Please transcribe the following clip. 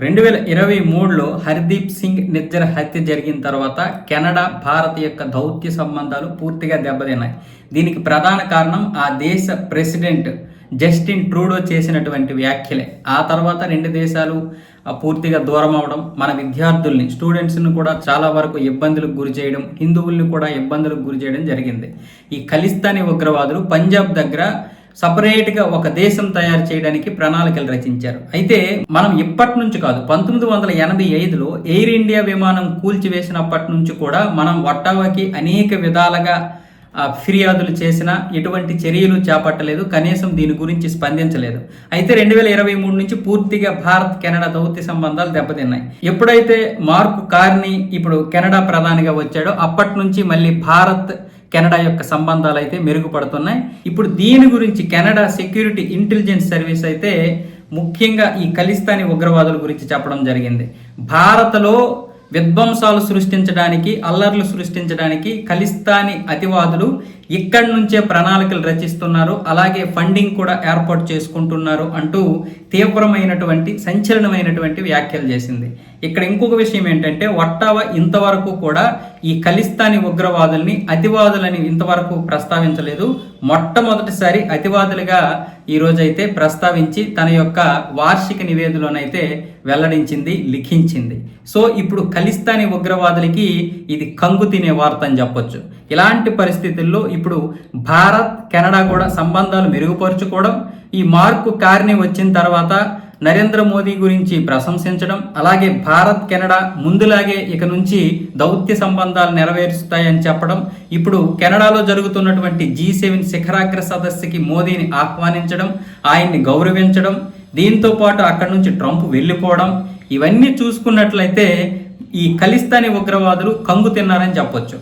రెండు వేల ఇరవై మూడులో హర్దీప్ సింగ్ నిర్జర హత్య జరిగిన తర్వాత కెనడా భారత్ యొక్క దౌత్య సంబంధాలు పూర్తిగా దెబ్బతిన్నాయి. దీనికి ప్రధాన కారణం ఆ దేశ ప్రెసిడెంట్ జస్టిన్ ట్రూడో చేసినటువంటి వ్యాఖ్యలే. ఆ తర్వాత రెండు దేశాలు పూర్తిగా దూరం అవడం మన విద్యార్థుల్ని స్టూడెంట్స్ని కూడా చాలా వరకు ఇబ్బందులకు గురి చేయడం హిందువుల్ని కూడా ఇబ్బందులకు గురి చేయడం జరిగింది. ఈ ఖలిస్తానీ ఉగ్రవాదులు పంజాబ్ దగ్గర సపరేట్గా ఒక దేశం తయారు చేయడానికి ప్రణాళికలు రచించారు. అయితే మనం ఇప్పటి నుంచి కాదు పంతొమ్మిది వందల ఎనభై ఐదులో ఎయిర్ ఇండియా విమానం కూల్చివేసినప్పటి నుంచి కూడా మనం వట్టావాకి అనేక విధాలుగా ఫిర్యాదులు చేసినా ఎటువంటి చర్యలు చేపట్టలేదు కనీసం దీని గురించి స్పందించలేదు. అయితే రెండు వేల ఇరవై మూడు నుంచి పూర్తిగా భారత్ కెనడా దౌత్య సంబంధాలు దెబ్బతిన్నాయి. ఎప్పుడైతే మార్క్ కార్ని ఇప్పుడు కెనడా ప్రధానిగా వచ్చాడో అప్పటి నుంచి మళ్ళీ భారత్ కెనడా యొక్క సంబంధాలు అయితే మెరుగుపడుతున్నాయి. ఇప్పుడు దీని గురించి కెనడా సెక్యూరిటీ ఇంటెలిజెన్స్ సర్వీస్ అయితే ముఖ్యంగా ఈ ఖలిస్తానీ ఉగ్రవాదుల గురించి చెప్పడం జరిగింది. భారత్లో విధ్వంసాలు సృష్టించడానికి అల్లర్లు సృష్టించడానికి ఖలిస్తానీ అతివాదులు ఇక్కడి నుంచే ప్రణాళికలు రచిస్తున్నారు. అలాగే ఫండింగ్ కూడా ఏర్పాటు చేసుకుంటున్నారు అంటూ తీవ్రమైనటువంటి సంచలనమైనటువంటి వ్యాఖ్యలు చేసింది. ఇక్కడ ఇంకొక విషయం ఏంటంటే వట్టావ ఇంతవరకు కూడా ఈ ఖలిస్తానీ ఉగ్రవాదుల్ని అతివాదులని ఇంతవరకు ప్రస్తావించలేదు. మొట్టమొదటిసారి అతివాదులుగా ఈ రోజైతే ప్రస్తావించి తన యొక్క వార్షిక నివేదిలోనైతే వెల్లడించింది లిఖించింది. సో ఇప్పుడు ఖలిస్తానీ ఉగ్రవాదులకి ఇది కంగు తినే వార్త అని చెప్పొచ్చు. ఇలాంటి పరిస్థితుల్లో ఇప్పుడు భారత్ కెనడా కూడా సంబంధాలు మెరుగుపరుచుకోవడం ఈ మార్కు కారిని వచ్చిన తర్వాత నరేంద్ర మోదీ గురించి ప్రశంసించడం అలాగే భారత్ కెనడా ముందులాగే ఇక నుంచి దౌత్య సంబంధాలు నెరవేరుస్తాయని చెప్పడం ఇప్పుడు కెనడాలో జరుగుతున్నటువంటి జీ సెవెన్ శిఖరాగ్ర సదస్సుకి మోదీని ఆహ్వానించడం ఆయన్ని గౌరవించడం దీంతో పాటు అక్కడి నుంచి ట్రంప్ వెళ్ళిపోవడం ఇవన్నీ చూసుకున్నట్లయితే ఈ ఖలిస్తానీ ఉగ్రవాదులు కంగు తిన్నారని చెప్పొచ్చు.